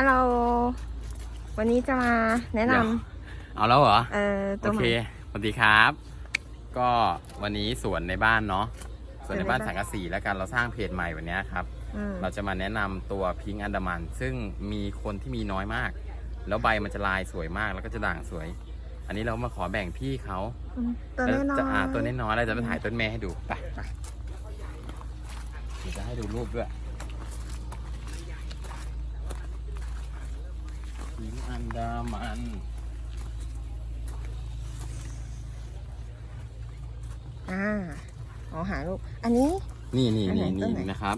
ฮัลโหลวันนี้จะมาแนะนเอาแล้วเหรอำเอ่อตัโอวใหเคม่ สวัสดีครับ ก็วันนี้สวนในบ้านเนาะสวนในบ้านสวนในบ้าน สังกะสีแล้วกันเราสร้างเพจใหม่วันเนี้ยครับ อืมเราจะมาแนะนำตัวพิงค์อันดามัน ซึ่งมีคนที่มีน้อยมาก แล้วใบมันจะลายสวยมากแล้วก็จะด่างสวย อันนี้เรามาขอแบ่งพี่เขาอืมตัวแล้วน้อยจะอ่าๆตัวน้อยๆเราจะไปถ่ายต้นแม่ให้ดูไปไปเดี๋ยวจะให้ดูรูปด้วย พิงค์อันดามัน อ่าอ๋อหาลูก อันนี้ นี่นี่อันไหนนี่ต้นไหน นี่นะครับ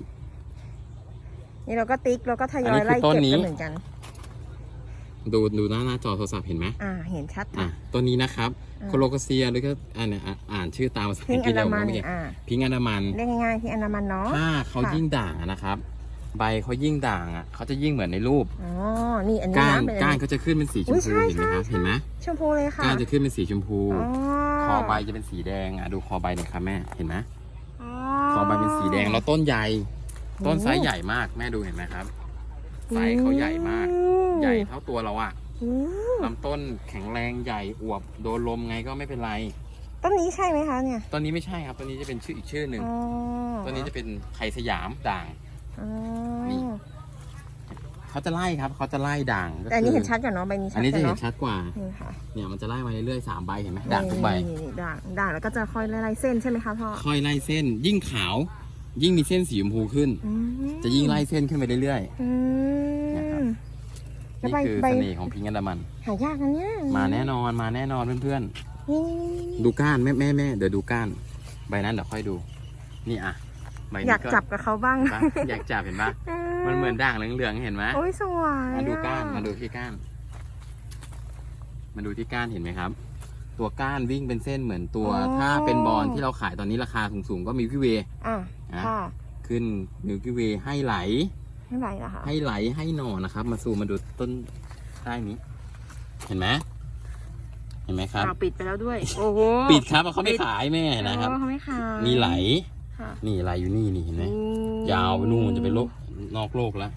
นี่เราก็ติ๊กเราก็ทยอันอนี้ยคือไล่ต้นเก็บนี้ กันเหมือนกัน ดูดูหน้าหน้าจอโทรศัพท์เห็นไหมอ่า เห็นชัดอะค่ะตัวนี้นะครับอ่าโคโลกาเซียหรือก็อ่านเนี่ยอะอ่านชื่อตามภาษาพิงอังกฤอัษนเลดายมันเมื่อกี้อ่าพิงค์อันดามัน เรียกง่ายๆพิงอันดามันเนาะ ถ้าเขาค่ะ ยิ่งด่างอะนะครับ ใบเขายิ่งด่างอะเขาจะยิ่งเหมือนในรูปอ๋อ นี่อันนี้ก้านนะเป็นอัก้านนนี้ เขาจะขึ้นเป็นสีชอุ๊มยพูใช่เห็นไหมครับใช่ เห็นไหมชมพูเลยค่ะก้านจะขึ้นเป็นสีชมพู อ๋อคอใบจะเป็นสีแดงอะดูคอใบหน่อยครับแม่เห็นไหมอ๋อคอใบเป็นสีแดงแล้วต้นใหญ่โอ้ต้นไซส์ใหญ่มากแม่ดูเห็นไหมครับไซส์เขาใหญ่มาก ใหญ่เท่าตัวเราอะอืมลำต้นแข็งแรงใหญ่อวบโดนลมไงก็ไม่เป็นไรต้นนี้ใช่ไหมคะเนี่ยต้นนี้ไม่ใช่ครับต้นนี้จะเป็นชื่ออีกชื่อหนึ่งอ๋อต้นนี้จะเป็นไทยสยามด่าง อ๋อนี่เขาจะไล่ครับเขาจะไล่ด่างก็แต่อันนี้คืเห็นชัดกว่าเนาะใบนี้ชัอัดนนี้จะกเห็ว่านชัดกว่า นี่ค่ะเนี่ยมันจะไล่มาเรื่อยๆสามใบเห็นไหมด่างทุกใบ นี่นี่ด่างด่างแล้วก็จะค่อยไล่ๆเส้นใช่ไหมคะพ่อค่อยไล่เส้น ยิ่งขาว ยิ่งมีเส้นสีชมพูขึ้น อืมจะยิ่งไล่เส้นขึ้นไปเรื่อย อืเนี่ยครับ ม ๆ แล้วนี่ใบคือใบ เสน่ห์ของพิงค์อันดามัน หายากนะเนี่ยมาแน่นอนมาแน่นอนเพื่อนนี่ๆดูก้านแม่แม่แม่เดี๋ยวดูก้าน ใบนั้นเดี๋ยวค่อยดู นี่อะ ใบอนี้ยากจับกับเขาบ้างปะอยากจับเห็นปะมันเหมือนด่างเหลืองๆเห็นไหมโอ้ยสวยมาดูก้านอะมาดูที่ก้าน มาดูที่ก้านเห็นไหมครับ ตัวก้านวิ่งเป็นเส้นเหมือนตัว ถ้าเป็นบอลที่เราขายตอนนี้ราคาสูงๆก็มีพี่เวย์อะนะค่ะขึ้นมิวกี้เวย์ให้ไหลไม่ไหวเหรอคะให้ไหลให้หน่อนะครับ มาซูมมาดูต้นใต้นี้ เห็นไหมเห็นไหมครับอ้าวปิดไปแล้วด้วย โอ้โห ปิดครับเขาไม่ขายแม่นะครับโอ้เขาไม่ขาย มีไหล ค่ะนี่ไหลอยู่นี่นี่เห็นไหมอืมยาวไปนู่นจะไปโลกนอกโลกแล้ว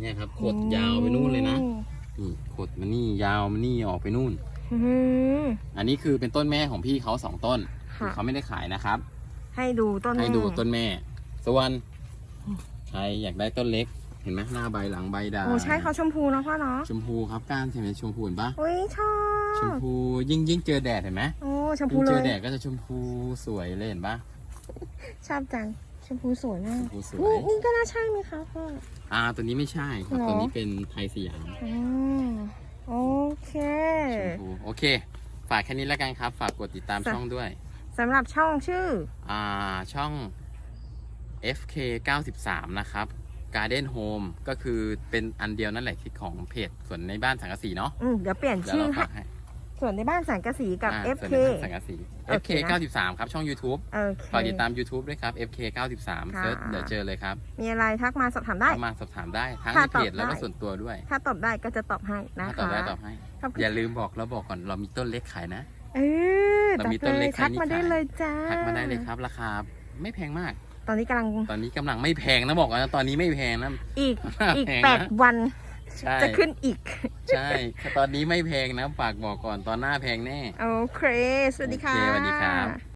เนี่ยครับขดยาวไปนู่นเลยนะนี่ขดมานี่ยาวมานี่ออกไปนู่นอืมอันนี้คือเป็นต้นแม่ของพี่เขาสองต้นค่ะเขาไม่ได้ขายนะครับ ให้ดูต้นให้แม่ดูต้นแม่ ส่วนใครอยากได้ต้นเล็กเห็นไหมหน้าใบหลังใบด่างโอ้ใช่เขาชมพูเนาะพ่อเนาะชมพูครับก้านใช่ไหมชมพูเห็นปะโอ้ยชอชมบพูยิ่งยิ่งเจอแดดเห็นไหมโอ้ชมพูยิ่งเลเจอยแดดก็จะชมพูสวยเลยเห็นปะ ชอบจังชมพูสวยมาชกมพูสวนี่ยนี่ก็น่าใช่ไหมคะพ่อ อ่า ตัวนี้ไม่ใช่ ครับ หรอ ตัวนี้เป็นไทยสยามอ๋อโอเค ชมพูโอเค ฝากแค่นี้แล้วกันครับ ฝากกดติดตามจ้ะ ช่องด้วย สำหรับช่องชื่อ อ่า ช่อง FK 93 นะครับ Garden Home ก็คือเป็นอันเดียวนั่นแหละที่ของเพจส่วนในบ้านสังกะสีเนาะอืมเดี๋ยวเปลี่ยนเดี๋ยวชื่อเราให้ฝากให้ ส่วนในบ้านสังกะสีกับ อ่า FK ส่วนในบ้านสังกะสี โอ FK เคนะ93 ครับ ช่อง YouTube โอเค ฝากติดตาม YouTube ด้วยครับ FK 93ค่ะ เซิร์ชเดี๋ยวเจอเลยครับมีอะไรทักมาสอบถามได้ เข้ามาสอบถามได้ทั้งถ้าในเพจตอบแล้วก็ได้ส่วนตัวด้วยถ้าตอบได้ก็จะตอบให้นะถ้าตอบคะได้ตอบให้ ขอบคุณอย่าลืมบอกแล้วบอกก่อนเรามีต้นเล็กขายนะ เออเราตอบมีต้นเลเล็ยกทักให้นี่มาได้ขาย เลยจ้าทักมาได้เลยครับ ราคาไม่แพงมาก ตอนนี้กำลังตอนนี้กำลังไม่แพงนะบอกก่อนนะตอนนี้ไม่แพงนะ อีกอีกแพงนะ แปดวัน ใช่จะขึ้นอีก ใช่ตอนนี้ไม่แพงนะฝากบอกก่อนตอนหน้าแพงแน่ โอเค สวัสดีค่ะ โอเคสวัสดีครับ